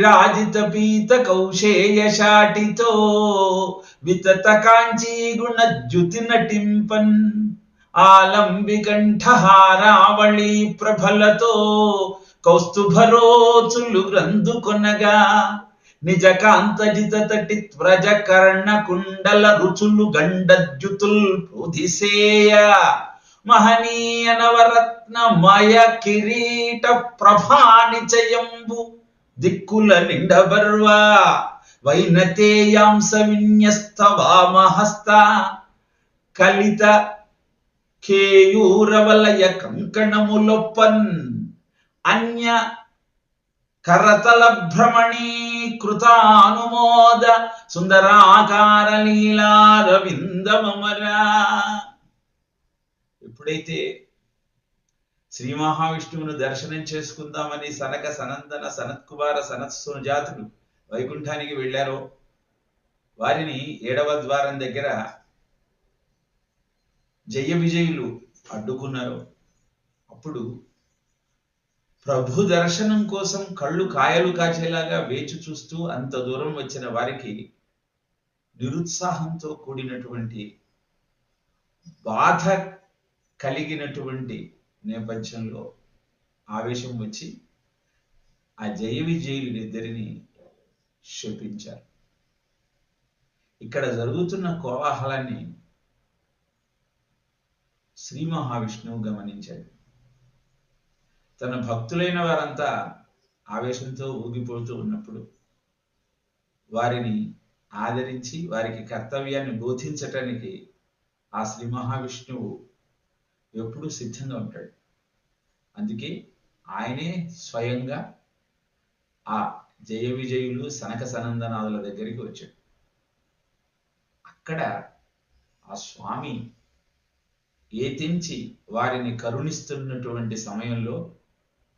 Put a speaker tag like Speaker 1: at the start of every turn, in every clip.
Speaker 1: విరాజిత పీత కౌశేయ శాటితో వితత కాంచీ గుణజ్యుతి నటింపన్. ఆలంబి కంఠహారావళి ప్రభలతో కౌస్తుభరోచులు గ్రంథుకొనగా నిజ కాంతజిత తటి త్వజ కర్ణ కుండల రుచులు గండద్యుతుల్ ఉదిసేయ మహనీయ నవరత్నమయ కిరీట ప్రభానిచయంబు దిక్కుల నిండబర్వ వైనతేయాంస విన్యస్తవామహస్త కలిత కేయూరవలయ కంకణములొప్పన్ అన్య కరతల భ్రమణీకృతానుమోద సుందరాకార లీలారవిందమరా ఎప్పుడైతే శ్రీ మహావిష్ణువును దర్శనం చేసుకుందామని సనక సనందన సనత్కుమార సనత్సున జాతులు వైకుంఠానికి వెళ్ళారో? వారిని ఏడవ ద్వారం దగ్గర జయ విజయులు అడ్డుకున్నారు? అప్పుడు ప్రభు దర్శనం కోసం కళ్ళు కాయలు కాచేలాగా వేచి చూస్తూ అంత దూరం వచ్చిన వారికి నిరుత్సాహంతో కూడినటువంటి బాధ కలిగినటువంటి నేపథ్యంలో ఆవేశం వచ్చి ఆ జయ విజయులిద్దరిని శపించారు. ఇక్కడ జరుగుతున్న కోలాహలాన్ని శ్రీ మహావిష్ణువు గమనించాడు. తన భక్తులైన వారంతా ఆవేశంతో ఊగిపోతూ ఉన్నప్పుడు వారిని ఆదరించి వారికి కర్తవ్యాన్ని బోధించటానికి ఆ శ్రీ మహావిష్ణువు ఎప్పుడూ సిద్ధంగా ఉంటాడు. అందుకే ఆయనే స్వయంగా ఆ జయ విజయులు సనక సనందనాదుల దగ్గరికి వచ్చాడు. అక్కడ ఆ స్వామి ఏతించి వారిని కరుణిస్తున్నటువంటి సమయంలో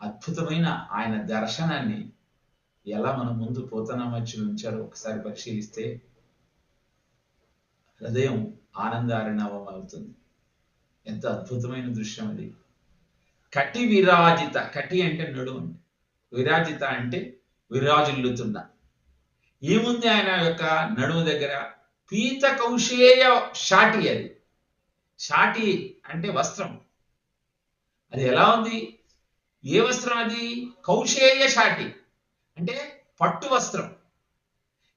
Speaker 1: అద్భుతమైన ఆయన దర్శనాన్ని ఎలా మన ముందు పోతనామచ్చి ఉంచారో ఒకసారి పరిశీలిస్తే హృదయం ఆనందారణవం అవుతుంది ఎంత అద్భుతమైన దృశ్యం అది. కటి విరాజిత కటి అంటే నడుము విరాజిత అంటే విరాజిల్లుతున్న. ఏముంది ఆయన యొక్క నడుము దగ్గర? పీత కౌశేయ షాటి అది. షాటి అంటే వస్త్రం. అది ఎలా ఉంది? ఏ వస్త్రం అది? కౌశేయ షాటి. అంటే పట్టు వస్త్రం.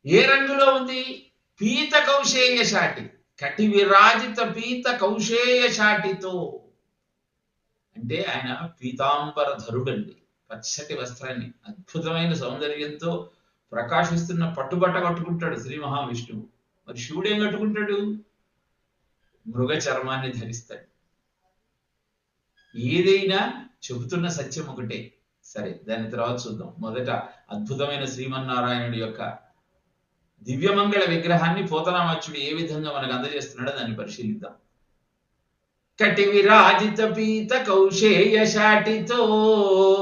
Speaker 1: ఏ రంగులో ఉంది? పీత కౌశేయ షాటి. కటి విరాజిత పీత కౌశేయ చాటితో అంటే ఆయన పీతాంబర ధరుడండి పచ్చటి వస్త్రాన్ని అద్భుతమైన సౌందర్యంతో ప్రకాశిస్తున్న పట్టుబట్ట కట్టుకుంటాడు శ్రీ మహావిష్ణువు. మరి శివుడు ఏం కట్టుకుంటాడు? మృగ చర్మాన్ని ధరిస్తాడు. ఏదైనా చెబుతున్న సత్యం ఒకటే. సరే దాని తర్వాత చూద్దాం. మొదట అద్భుతమైన శ్రీమన్నారాయణుడి యొక్క దివ్యమంగళ విగ్రహాన్ని పోతనామచ్చుడు ఏ విధంగా మనకు అందజేస్తున్నాడో దాన్ని పరిశీలిద్దాం. కటి విరాజిత పీత కౌశేయ శాటితో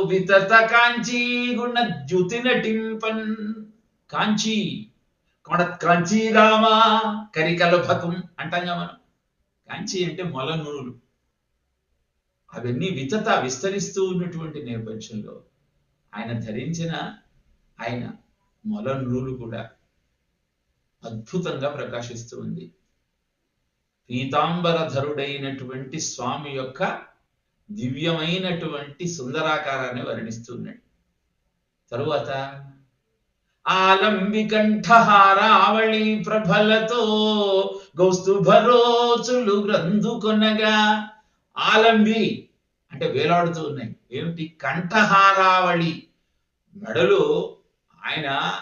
Speaker 1: వితత కాంచీ గుణ జ్యుతి నటింపన్. కాంచీ కొడ కాంచీరామ కరికలభకం అంటాంగా మనం. కాంచి అంటే మొల నూనెలు అవన్నీ వితత విస్తరిస్తూ ఉన్నటువంటి నేపథ్యంలో ఆయన ధరించిన ఆయన మొల నూలు కూడా అద్భుతంగా ప్రకాశిస్తూ ఉంది. పీతాంబరధరుడైనటువంటి స్వామి యొక్క దివ్యమైనటువంటి సుందరాకారాన్ని వర్ణిస్తున్నాడు తరువాత ఆలంబి కంఠహారావళి ప్రభలతో గౌస్తుభరోచులు గ్రంథుకొనగా ఆలంబి అంటే వేలాడుతూ ఉన్నాయి. ఏమిటి? కంఠహారావళి మెడలో ఆయన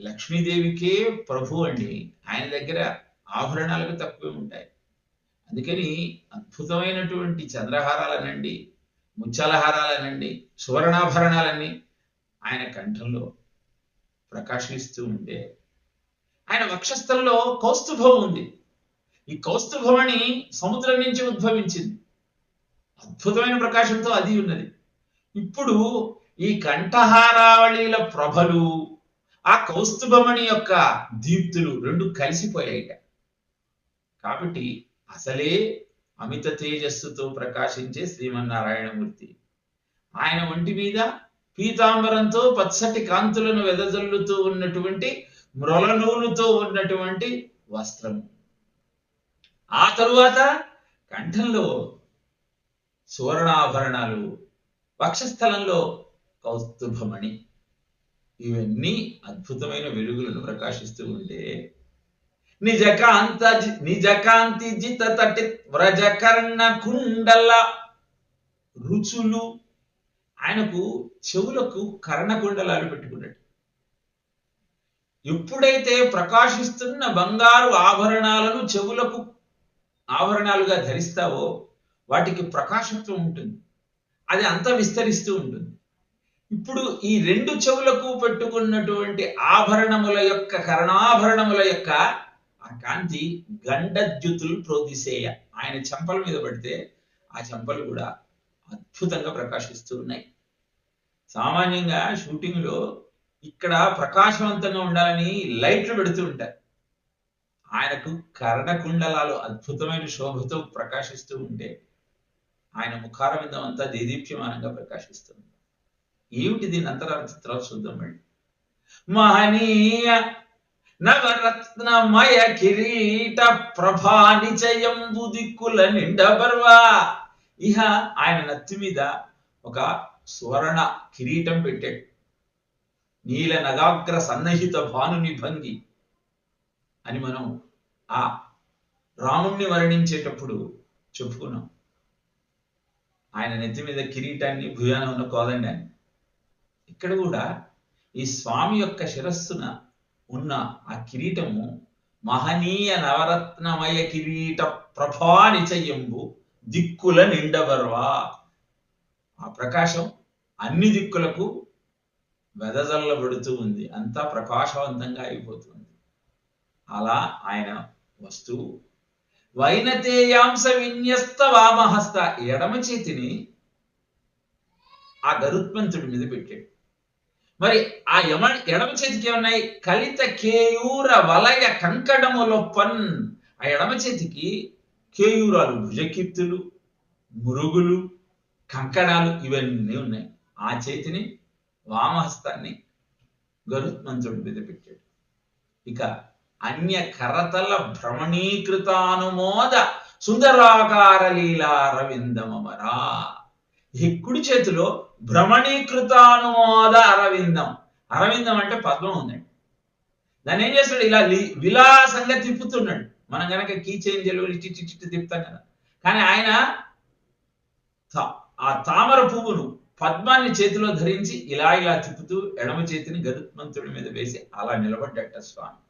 Speaker 1: లక్ష్మీదేవికే ప్రభు అండి. ఆయన దగ్గర ఆభరణాలకు తక్కువే ఉంటాయి. అందుకని అద్భుతమైనటువంటి చంద్రహారాలనండి ముత్యాలహారాలనండి సువర్ణాభరణాలన్నీ ఆయన కంఠంలో ప్రకాశిస్తూ ఉంటే ఆయన వక్షస్థలంలో కౌస్తుభం ఉంది. ఈ కౌస్తుభమణి సముద్రం నుంచి ఉద్భవించింది. అద్భుతమైన ప్రకాశంతో అది ఉన్నది. ఇప్పుడు ఈ కంఠహారావళిల ప్రభలు ఆ కౌస్తుభమణి యొక్క దీప్తులు రెండు కలిసిపోయాయిట. కాబట్టి అసలే అమిత తేజస్సుతో ప్రకాశించే శ్రీమన్నారాయణమూర్తి. ఆయన ఒంటి మీద పీతాంబరంతో పచ్చటి కాంతులను వెదజల్లుతూ ఉన్నటువంటి మ్రొలనూలుతో ఉన్నటువంటి వస్త్రము. ఆ తరువాత కంఠంలో సువర్ణాభరణాలు వక్షస్థలంలో కౌస్తుభమణి. ఇవన్నీ అద్భుతమైన వెలుగులను ప్రకాశిస్తూ ఉంటే నిజకాంత నిజకాంతి జిత తటి వ్రజకర్ణ కుండల రుచులు ఆయనకు చెవులకు కర్ణకుండలాలు పెట్టుకున్నాడు ఎప్పుడైతే ప్రకాశిస్తున్న బంగారు ఆభరణాలను చెవులకు ఆభరణాలుగా ధరిస్తావో వాటికి ప్రకాశత్వం ఉంటుంది. అది అంత విస్తరిస్తూ ఉంటుంది. ఇప్పుడు ఈ రెండు చెవులకు పెట్టుకున్నటువంటి ఆభరణముల యొక్క కరణాభరణముల యొక్క ఆ కాంతి గండద్యుతులు ప్రోదిసేయ ఆయన చెంపల మీద పడితే ఆ చెంపలు కూడా అద్భుతంగా ప్రకాశిస్తూ ఉన్నాయి. సామాన్యంగా షూటింగ్లో ఇక్కడ ప్రకాశవంతంగా ఉండాలని లైట్లు పెడుతూ ఉంటారు. ఆయనకు కర్ణకుండలాలు అద్భుతమైన శోభతో ప్రకాశిస్తూ ఉంటే ఆయన ముఖారవిందం అంతా దేదీప్యమానంగా ప్రకాశిస్తుంది. ఏమిటి దీని అంతరార్థం తర్వాత చూద్దాం మళ్ళీ. మహనీయ నవరత్నమయ కిరీట ప్రభా నిజయం దిక్కుల నిండబర్వా ఇహ ఆయన నత్తి మీద ఒక సువర్ణ కిరీటం పెట్టాడు. నీల నగాగ్ర సన్నహిత భానుని భంగి అని మనం ఆ రాముణ్ణి వర్ణించేటప్పుడు చెప్పుకున్నాం. ఆయన నెత్తి మీద కిరీటాన్ని భుజాన ఉన్న కోదండాన్ని. ఇక్కడ కూడా ఈ స్వామి యొక్క శిరస్సున ఉన్న ఆ కిరీటము మహనీయ నవరత్నమయ కిరీట ప్రభా నిచయంబు దిక్కుల నిండబర్వా. ఆ ప్రకాశం అన్ని దిక్కులకు వెదజల్లబడుతూ ఉంది. అంతా ప్రకాశవంతంగా అయిపోతుంది. అలా ఆయన వస్తువు వైనతేయాంశ విన్యస్త వామహస్త ఎడమ చేతిని ఆ గరుత్మంతుడి మీద పెట్టాడు. మరి ఆ యమ ఎడమ చేతికి ఏమన్నాయి? కలిత కేయూర వలయ కంకణములొప్పన్ ఆ ఎడమ చేతికి కేయూరాలు భుజకీర్తులు మురుగులు కంకణాలు ఇవన్నీ ఉన్నాయి. ఆ చేతిని వామహస్తాన్ని గరుత్మంతుడి మీద పెట్టాడు. ఇక అన్య కరతల భ్రమణీకృతానుమోద సుందరాకార లీలారవిందమరా ఈ కుడి చేతిలో భ్రమణీకృతానుమోద అరవిందం. అరవిందం అంటే పద్మం ఉందండి. దాన్ని ఏం చేస్తాడు ఇలా విలాసంగా తిప్పుతున్నాడు. మనం కనుక కీ చేంజలు ఇట్టి చిట్టి తిప్పుతాం కదా. కానీ ఆయన ఆ తామర పువ్వును పద్మాన్ని చేతిలో ధరించి ఇలా ఇలా తిప్పుతూ ఎడమ చేతిని గరుత్మంతుడి మీద వేసి అలా నిలబడ్డట స్వామి.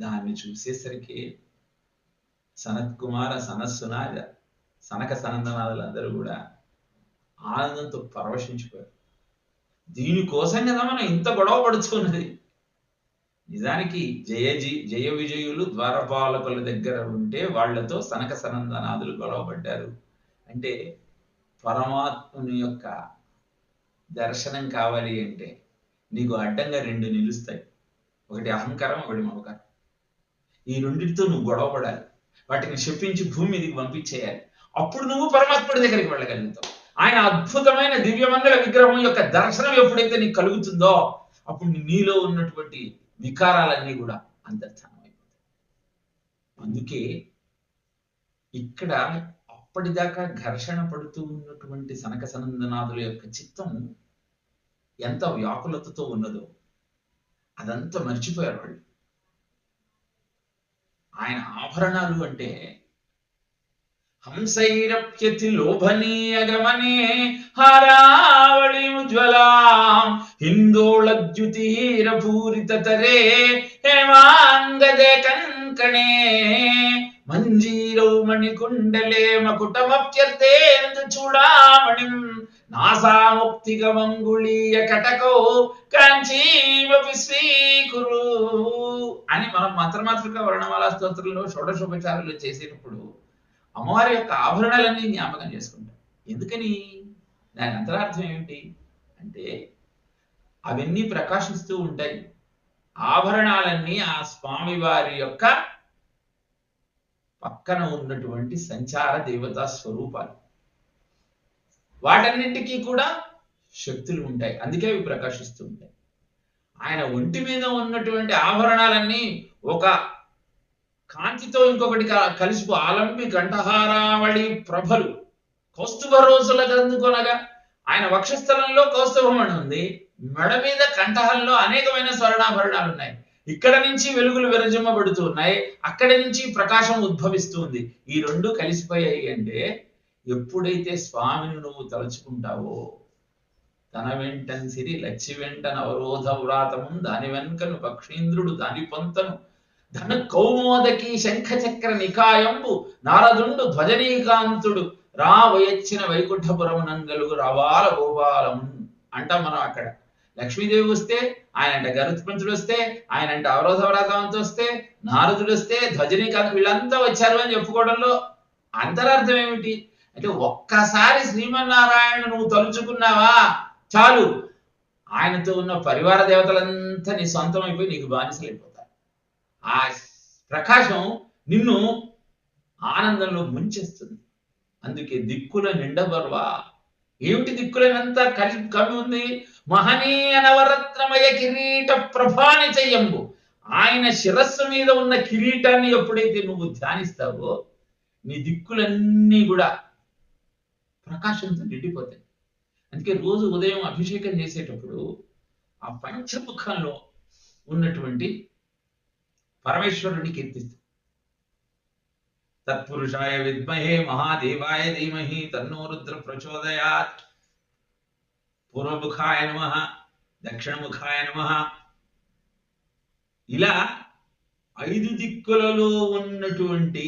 Speaker 1: దాన్ని చూసేసరికి సనత్ కుమార సనస్సునాద సనక సనందనాథులందరూ కూడా ఆనందంతో పరవశించిపోయారు. దీనికోసం కదా మనం ఇంత గొడవ పడుచుకున్నది నిజానికి జయజీ జయ విజయులు ద్వారపాలకుల దగ్గర ఉంటే వాళ్ళతో సనక సనందనాథులు గొడవపడ్డారు అంటే పరమాత్ముని యొక్క దర్శనం కావాలి అంటే నీకు అడ్డంగా రెండు నిలుస్తాయి. ఒకటి అహంకారం ఒకటి మమకారం. ఈ రెండింటితో నువ్వు గొడవ పడాలి. వాటిని చెప్పించి భూమి మీదకి పంపించేయాలి. అప్పుడు నువ్వు పరమాత్ముడి దగ్గరికి వెళ్ళగలుగుతావు. ఆయన అద్భుతమైన దివ్యమంగళ విగ్రహం యొక్క దర్శనం ఎప్పుడైతే నీకు కలుగుతుందో అప్పుడు నీలో ఉన్నటువంటి వికారాలన్నీ కూడా అంతర్ధానం అందుకే ఇక్కడ అప్పటిదాకా ఘర్షణ పడుతూ ఉన్నటువంటి సనక సనందనాథుల యొక్క చిత్తం ఎంత వ్యాకులతతో ఉన్నదో అదంతా మర్చిపోయారు వాళ్ళు. ఆయన ఆభరణాలు అంటే హంసైరప్యతి లోభనీయ గమనే హారావళి ఉజ్వలాం హిందోళద్యుతీర పూరితరే హేమాంగదే కంకణే మంజీరౌ మణికుండలే మకుటమప్యర్థేందు చూడామణిం నాసాముక్తిగమంగుళీయ కటకో కాంచీమపి స్వీకురు అని మనం మంత్రమాతృక వర్ణమాల స్తోత్రంలో షోడశోపచారాలు చేసినప్పుడు అమ్మవారి యొక్క ఆభరణాలన్నీ జ్ఞాపకం చేసుకుంటాం. ఎందుకని? దాని అంతరార్థం ఏమిటి? అంటే అవన్నీ ప్రకాశిస్తూ ఉంటాయి. ఆభరణాలన్నీ ఆ స్వామి వారి యొక్క పక్కన ఉన్నటువంటి సంచార దేవతా స్వరూపాలు. వాటన్నింటికీ కూడా శక్తులు ఉంటాయి. అందుకే అవి ప్రకాశిస్తూ ఉంటాయి. ఆయన ఒంటి మీద ఉన్నటువంటి ఆభరణాలన్నీ ఒక కాంతితో ఇంకొకటి కలిసిపో ఆలంబి కంఠహారావళి ప్రభలు. కౌస్తుభ రోజుల అందుకొనగా ఆయన వక్షస్థలంలో కౌస్తుభమణి ఉంది. మెడ మీద కంఠహంలో అనేకమైన స్వర్ణాభరణాలు ఉన్నాయి. ఇక్కడ నుంచి వెలుగులు విరజిమ్మబడుతూ ఉన్నాయి. అక్కడి నుంచి ప్రకాశం ఉద్భవిస్తుంది ఈ రెండు కలిసిపోయాయి అంటే ఎప్పుడైతే స్వామిని నువ్వు తలుచుకుంటావో తన వెంటన్ సిరి లచ్చి వెంటన అవరోధ వ్రాతము దాని వెనుకను పక్షీంద్రుడు దాని పొంతను ధను కౌమోదకి శంఖ చక్ర నికాయంబు నారదుండు ధ్వజనీకాంతుడు. రా వయచ్చిన నంగలుగు రవాల గోపాలము అంటాం మనం అక్కడ. లక్ష్మీదేవి వస్తే ఆయన అంటే గరుత్మంతుడు వస్తే ఆయన అంటే అవరోధ వస్తే నారదుడు వస్తే ధ్వజనీకాంత్ వీళ్ళంతా వచ్చారు అని చెప్పుకోవడంలో అంతరార్థం ఏమిటి? అంటే ఒక్కసారి శ్రీమన్నారాయణ నువ్వు తలుచుకున్నావా? చాలు. ఆయనతో ఉన్న పరివార దేవతలంతా నీ సొంతం అయిపోయి నీకు బానిసలు ఆ ప్రకాశం నిన్ను ఆనందంలో ముంచేస్తుంది. అందుకే దిక్కుల నిండబర్వా ఏమిటి దిక్కులనంతా కలిసి కవి ఉంది? మహనీయ నవరత్నమయ కిరీట ప్రభాని చెయ్యంబు. ఆయన శిరస్సు మీద ఉన్న కిరీటాన్ని ఎప్పుడైతే నువ్వు ధ్యానిస్తావో నీ దిక్కులన్నీ కూడా ప్రకాశంతో నిండిపోతాయి. అందుకే రోజు ఉదయం అభిషేకం చేసేటప్పుడు ఆ పంచముఖంలో ఉన్నటువంటి పరమేశ్వరుని కీర్తిస్తుంది. తత్పురుషాయ విద్మహే మహాదేవాయ ధీమహి తన్నో రుద్ర ప్రచోదయాత్ పూర్వముఖాయ నమ దక్షిణముఖాయ నమ. ఇలా ఐదు దిక్కులలో ఉన్నటువంటి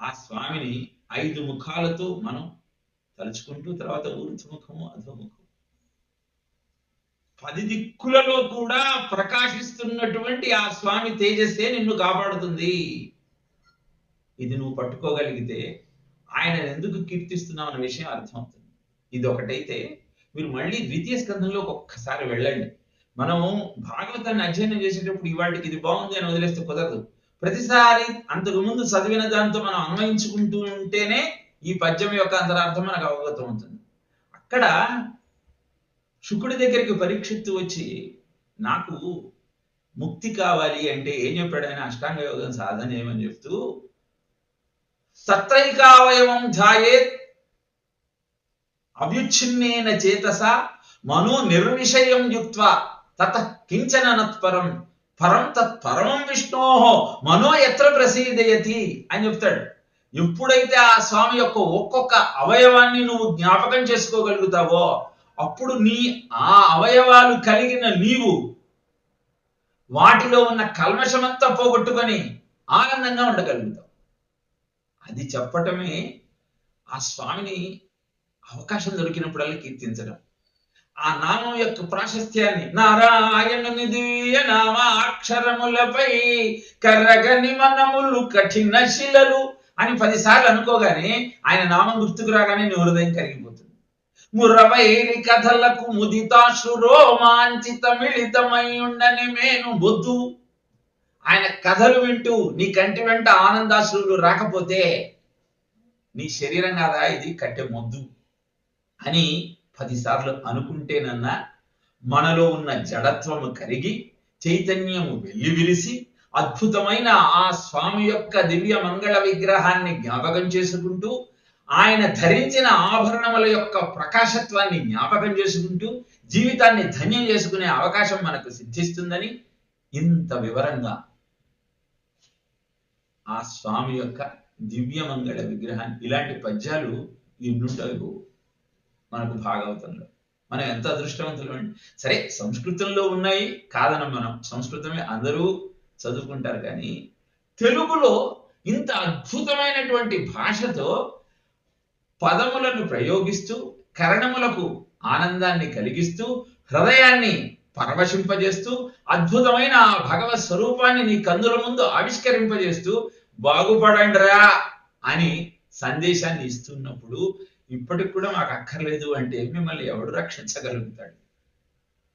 Speaker 1: ఆ స్వామిని ఐదు ముఖాలతో మనం తలుచుకుంటూ తర్వాత ఊర్ధ్వముఖము అధముఖము పది దిక్కులలో కూడా ప్రకాశిస్తున్నటువంటి ఆ స్వామి తేజస్సే నిన్ను కాపాడుతుంది. ఇది నువ్వు పట్టుకోగలిగితే ఆయన ఎందుకు కీర్తిస్తున్నావు అన్న విషయం అర్థమవుతుంది. ఇది ఒకటైతే మీరు మళ్ళీ ద్వితీయ స్కంధంలో ఒక్కసారి వెళ్ళండి. మనం భాగవతాన్ని అధ్యయనం చేసేటప్పుడు ఇవాటికి ఇది బాగుంది అని వదిలేస్తే కుదరదు. ప్రతిసారి అంతకు ముందు చదివిన దాంతో మనం అన్వయించుకుంటూ ఉంటేనే ఈ పద్యం యొక్క అంతరార్థం మనకు అవగతం అవుతుంది. అక్కడ శుకుడి దగ్గరికి పరీక్షిత్తు వచ్చి నాకు ముక్తి కావాలి అంటే ఏం చెప్పాడు ఆయన అష్టాంగ యోగం సాధన ఏమని చెప్తూ సత్రైకావయవం ధ్యాయేత్ అవ్యుచ్ఛిన్నేన చేతస మనో నిర్విషయం యుక్వ తత కించన నత్పరం పరం తత్ పరమం మనో ఎత్ర ప్రసీదయతి అని చెప్తాడు. ఎప్పుడైతే ఆ స్వామి యొక్క ఒక్కొక్క అవయవాన్ని నువ్వు జ్ఞాపకం చేసుకోగలుగుతావో అప్పుడు నీ ఆ అవయవాలు కలిగిన నీవు వాటిలో ఉన్న కల్మషమంతా పోగొట్టుకొని ఆనందంగా ఉండగలుగుతావు. అది చెప్పటమే ఆ స్వామిని అవకాశం దొరికినప్పుడల్లా కీర్తించడం. ఆ నామం యొక్క ప్రాశస్త్యాన్ని నారాయణుని దివ్య నామ అక్షరములపై కర్రగని మనములు కఠిన శిలలు అని పదిసార్లు అనుకోగానే ఆయన నామం గుర్తుకు రాగానే నీ హృదయం కరిగిపోతుంది. మురవైరి కథలకు ముదితాశు రోమాంచిత మిళితమై మేను బొద్దు ఆయన కథలు వింటూ నీ కంటి వెంట ఆనందాశ్రులు రాకపోతే నీ శరీరం కాదా? ఇది కట్టె మొద్దు అని పదిసార్లు అనుకుంటేనన్నా మనలో ఉన్న జడత్వము కరిగి చైతన్యము వెల్లివిరిసి అద్భుతమైన ఆ స్వామి యొక్క దివ్య మంగళ విగ్రహాన్ని జ్ఞాపకం చేసుకుంటూ ఆయన ధరించిన ఆభరణముల యొక్క ప్రకాశత్వాన్ని జ్ఞాపకం చేసుకుంటూ జీవితాన్ని ధన్యం చేసుకునే అవకాశం మనకు సిద్ధిస్తుందని ఇంత వివరంగా ఆ స్వామి యొక్క దివ్యమంగళ విగ్రహాన్ని ఇలాంటి పద్యాలు ఎన్నుంటాయి మనకు భాగవతంలో. మనం ఎంత అదృష్టవంతులు అండి సరే సంస్కృతంలో ఉన్నాయి కాదనం మనం. సంస్కృతమే అందరూ చదువుకుంటారు కానీ తెలుగులో ఇంత అద్భుతమైనటువంటి భాషతో పదములను ప్రయోగిస్తూ కరణములకు ఆనందాన్ని కలిగిస్తూ హృదయాన్ని పరవశింపజేస్తూ అద్భుతమైన ఆ భగవత్ స్వరూపాన్ని నీ కందుల ముందు ఆవిష్కరింపజేస్తూ బాగుపడండిరా అని సందేశాన్ని ఇస్తున్నప్పుడు ఇప్పటికి కూడా మాకు అక్కర్లేదు అంటే మిమ్మల్ని ఎవడు రక్షించగలుగుతాడు?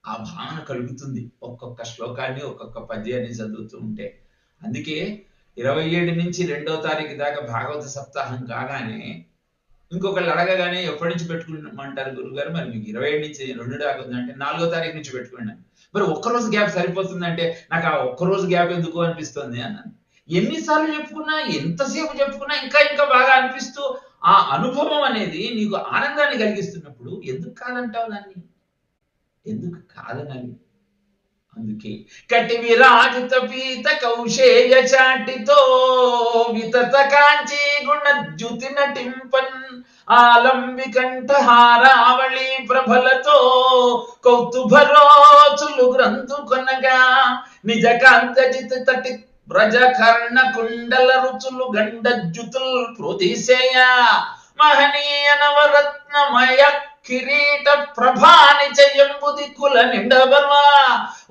Speaker 1: ఆ భావన కలుగుతుంది ఒక్కొక్క శ్లోకాన్ని ఒక్కొక్క పద్యాన్ని చదువుతూ ఉంటే. అందుకే ఇరవై ఏడు నుంచి రెండో తారీఖు దాకా భాగవత సప్తాహం కాగానే ఇంకొకళ్ళు అడగగానే ఎప్పటి నుంచి పెట్టుకుంటామంటారు గురుగారు? మరి మీకు ఇరవై ఏడు నుంచి రెండు దాకా ఉందంటే నాలుగో తారీఖు నుంచి పెట్టుకోండి మరి ఒక్క రోజు గ్యాప్ సరిపోతుందంటే నాకు ఆ ఒక్క రోజు గ్యాప్ ఎందుకు అనిపిస్తుంది అన్నాను. ఎన్నిసార్లు చెప్పుకున్నా ఎంతసేపు చెప్పుకున్నా ఇంకా ఇంకా బాగా అనిపిస్తూ ఆ అనుభవం అనేది నీకు ఆనందాన్ని కలిగిస్తున్నప్పుడు ఎందుకు కాదంటావు దాన్ని? ఎందుకు కాదనాలి? అందుకే కటి విరాజిత పీత కౌశేయ చాటితో వితత కాంచి గుణ జ్యుతి నటింపన్ ఆలంబి కంఠహారావళి ప్రభలతో కౌతుభరోచులు గ్రంథు కొనగా నిజ కాంతజిత తటి వ్రజ కర్ణ కుండల రుచులు గండజ్యుతుల్ ప్రొదిశయ మహనీయ నవరత్నమయ కిరీట ప్రభాని జయంబుది కుల నిండవర్వ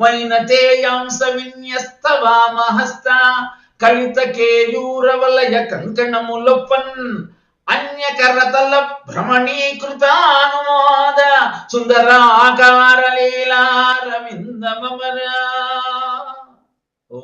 Speaker 1: వైనతేయాంస విన్యస్త వామహస్త కలిత కేయూరవలయ కంకణములొప్పన్ అన్యకరతల భ్రమణీకృతానుమోద? సుందరాకార ఓ